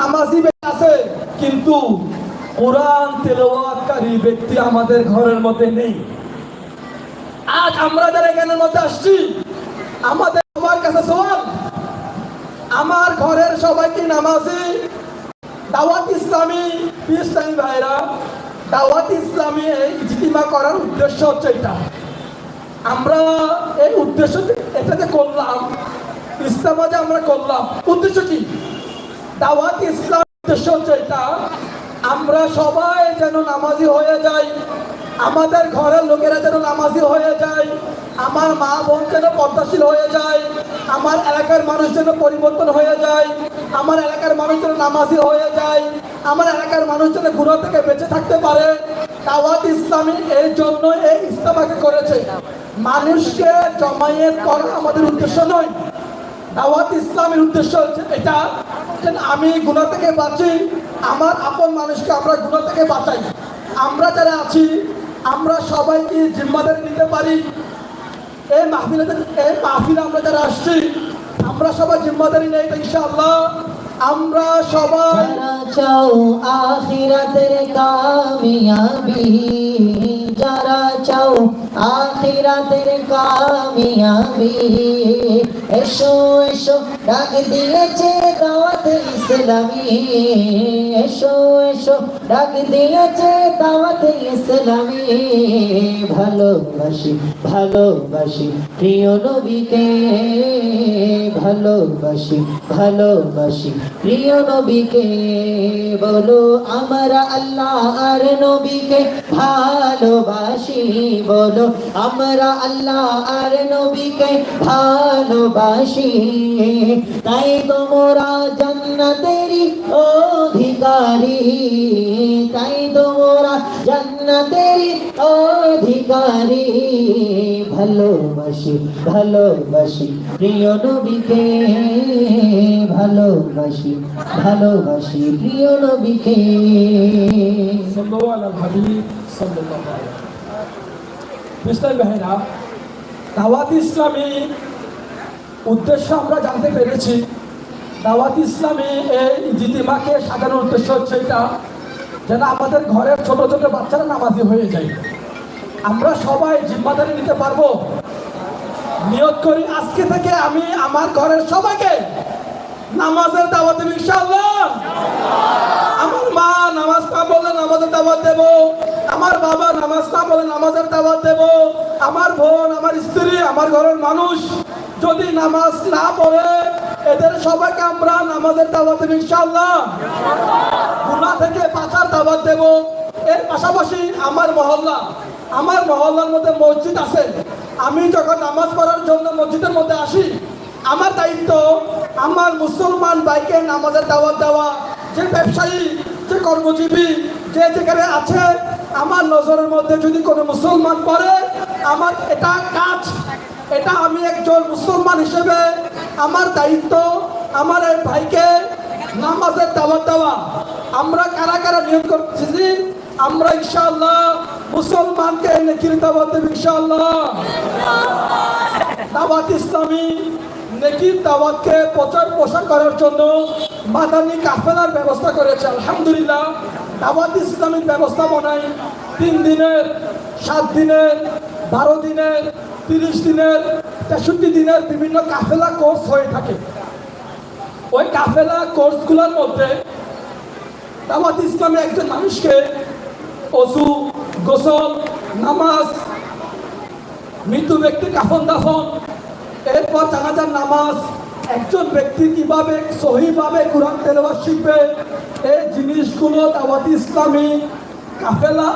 নামাজি ব্যক্তি আছে, কিন্তু কোরআন তেলাওয়াতকারী ব্যক্তি আমাদের ঘরের মধ্যে নেই। আজ আমরা যারা এখানের মধ্যে আসছি, আমাদের সবার কাছে সওয়াল আমার ঘরের সবাই কি নামাজি, দাওয়াত ইসলামী ইসলামী ভাইরা, দাওয়াত ইসলামী এই ইজতিমা করার উদ্দেশ্য হচ্ছে এটা। আমরা এই উদ্দেশ্য যে- এটা যে করলাম ইসলামা যে আমরা করলাম, উদ্দেশ্য কি? দাওয়াত ইসলাম উদ্দেশ্য আমরা সবাই যেন নামাজি হয়ে যাই, আমাদের ঘরের লোকেরা যেন নামাজি হয়ে যায় আমার মা বোন যেন পদ্মাশীল হয়ে যায় আমার এলাকার মানুষ যেন পরিবর্তন হয়ে যায় আমার এলাকার মানুষ যেন নামাজি হয়ে যায় আমার এলাকার মানুষ যেন গুণা থেকে বেঁচে থাকতে পারে। দাওয়াত ইসলামী এর জন্য এই ইসলামাকে করেছে। মানুষকে জমায়েত করা আমাদের উদ্দেশ্য নয় দাওয়াত ইসলামের উদ্দেশ্য হচ্ছে এটা আমি গুণা থেকে বাঁচি, আমার আপন মানুষকে আমরা গুণা থেকে বাঁচাই। আমরা যারা আছি, আমরা সবাইকে জিম্মাদারি নিতে পারি। এই মাহফিলে এই মাহফিলে আমরা যারা আসছি, আমরা সবাই জিম্মাদারি নেই ইনশাআল্লাহ। আমরা সবাই চাও আখিরাতের কামিয়াবি। আখিরাতের কামিয়াবি এসো এসো, ডাক দিয়েছে দাওয়াত ইসলামী। এসো এসো, ডাক দিয়েছে দাওয়াত ইসলামী। ভালোবাসি ভালোবাসি প্রিয় নবীকে। ভালোবাসি ভালোবাসি প্রিয় নবীকে। বলো, আমরা আল্লাহ আর নবীকে ভালোবাসি। বলো, আমরা আল্লাহ আর নবীকে ভালোবাসি। তাই তোমরা জান্নাতেরই অধিকারী। তাই তোমরা জান্নাতেরই অধিকারী। ভালোবাসি ভালোবাসি, প্রিয় নবীকে ভালোবাসি ভালোবাসি, প্রিয় নবীকে। সাল্লাল্লাহু আলা হাবিব সাল্লাল্লাহু মিস্টার ভাইরা দাওয়াত ইসলামী উদ্দেশ্য আমরা জানতে পেরেছি। দাওয়াত ইসলামী এই জিতিমাকে সাজানোর উদ্দেশ্য হচ্ছে এটা, যেন আমাদের ঘরের ছোট ছোট বাচ্চারা নামাজি হয়ে যায়। আমরা সবাই জিম্মাদারি নিতে পারব। নিয়োগ করি আজকে থেকে আমি আমার ঘরের সবাইকে। নামাজের দাওয়াত দেব আমার মা নামাজ না বললে নামাজের দাওয়াত দেব। আমার বাবা নামাজ না বলে নামাজের দাওয়াত দেব। আমার বোন, আমার স্ত্রী, আমার ঘরের মানুষ যদি নামাজ না পড়ে, এদের সবাইকে আমরা নামাজের দাওয়াত দেব ইনশাআল্লাহ। গুনাহ থেকে বাঁচার দাওয়াত দেব। এর পাশাপাশি আমার মহল্লা, আমার মহল্লার মধ্যে মসজিদ আছে। আমি যখন নামাজ পড়ার জন্য মসজিদের মধ্যে আসি, আমার দায়িত্ব আমার মুসলমান ভাইকে নামাজের দাওয়াত দেওয়া। যে ব্যবসায়ী, যে কর্মজীবী যে যেখানে আছে, আমার নজরের মধ্যে যদি কোনো মুসলমান পড়ে, আমার এটা কাজ। এটা আমি একজন মুসলমান হিসেবে আমার দায়িত্ব, আমার এই ভাইকে নামাজের দাওয়াত দেওয়া। আমরা কারা কারা নিয়োগ করতেছি? আমরা ইনশাআল্লাহ মুসলমানকে নেকির দাওয়াত দেব ইনশাআল্লাহ? দাওয়াত ইসলামী নেকির দাওয়াতকে প্রচার প্রসার করার জন্য মাদানী কাফেলার ব্যবস্থা করেছে, আলহামদুলিল্লাহ। দাওয়াত ইসলামীর ব্যবস্থাপনায় তিন দিনের, সাত দিনের, বারো দিনের, তিরিশ দিনের, তেষট্টি দিনের বিভিন্ন কাফেলা কোর্স হয়ে থাকে। ওই কাফেলা কোর্সগুলোর মধ্যে দাওয়াত ইসলামে একজন মানুষকে অজু, গোসল, নামাজ মৃত্যু ব্যক্তি কাফন দাফন, এরপর জানাজার নামাজ একজন ব্যক্তি কীভাবে সহিভাবে কোরআন তেলবাস শিখবে? এই জিনিসগুলো দাওয়াত ইসলামী কাফেলা